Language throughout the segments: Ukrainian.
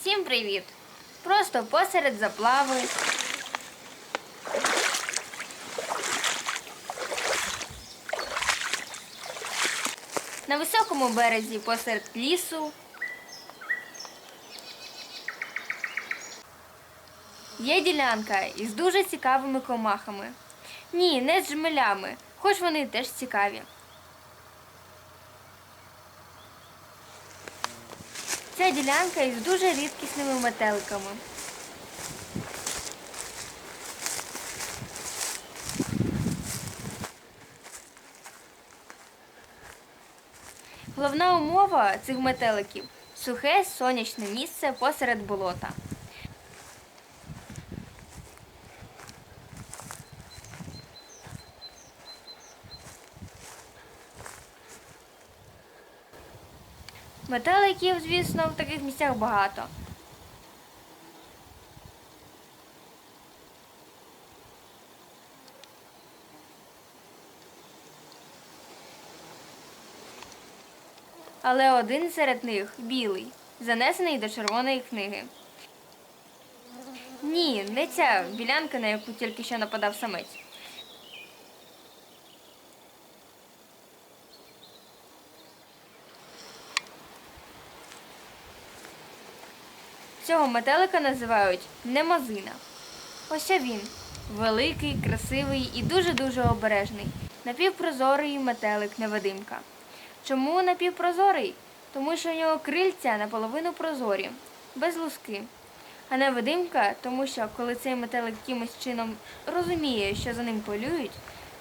Всім привіт! Просто посеред заплави. На високому березі посеред лісу є ділянка із дуже цікавими комахами. Ні, не з жмелями, хоч вони теж цікаві. Ця ділянка із дуже рідкісними метеликами. Головна умова цих метеликів сухе сонячне місце посеред болота. Метеликів, звісно, в таких місцях багато. Але один серед них білий, занесений до червоної книги. Ні, не ця білянка, на яку тільки що нападав самець. Цього метелика називають немазина. Ось він. Великий, красивий і дуже-дуже обережний. Напівпрозорий метелик невидимка. Чому напівпрозорий? Тому що у нього крильця наполовину прозорі, без луски. А невидимка, тому що коли цей метелик якимось чином розуміє, що за ним полюють,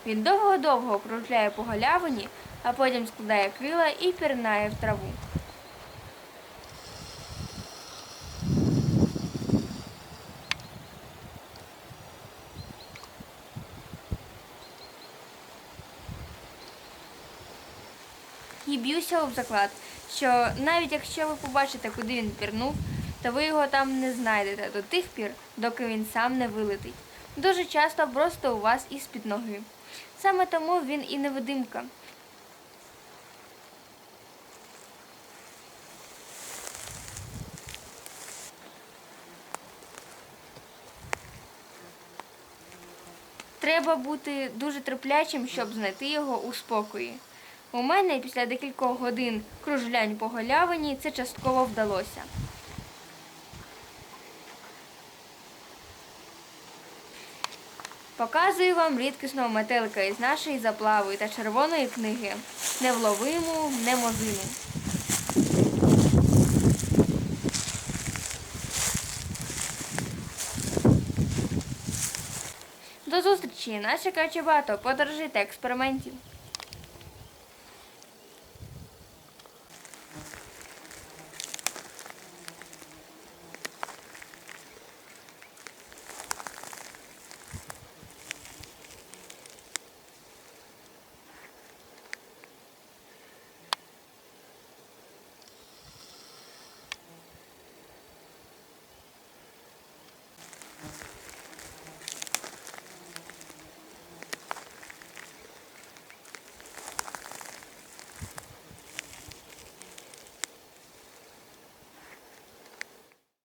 він довго-довго кружляє по галявині, а потім складає крила і пірнає в траву. І б'юся об заклад, що навіть якщо ви побачите, куди він пірнув, то ви його там не знайдете до тих пір, доки він сам не вилетить. Дуже часто просто у вас із-під ноги. Саме тому він і невидимка. Треба бути дуже терплячим, щоб знайти його у спокої. У мене після декількох годин кружлянь по галявині це частково вдалося. Показую вам рідкісного метелика із нашої заплави та червоної книги. Невловиму немозину. До зустрічі! Нас чекає багато подорожей та експериментів.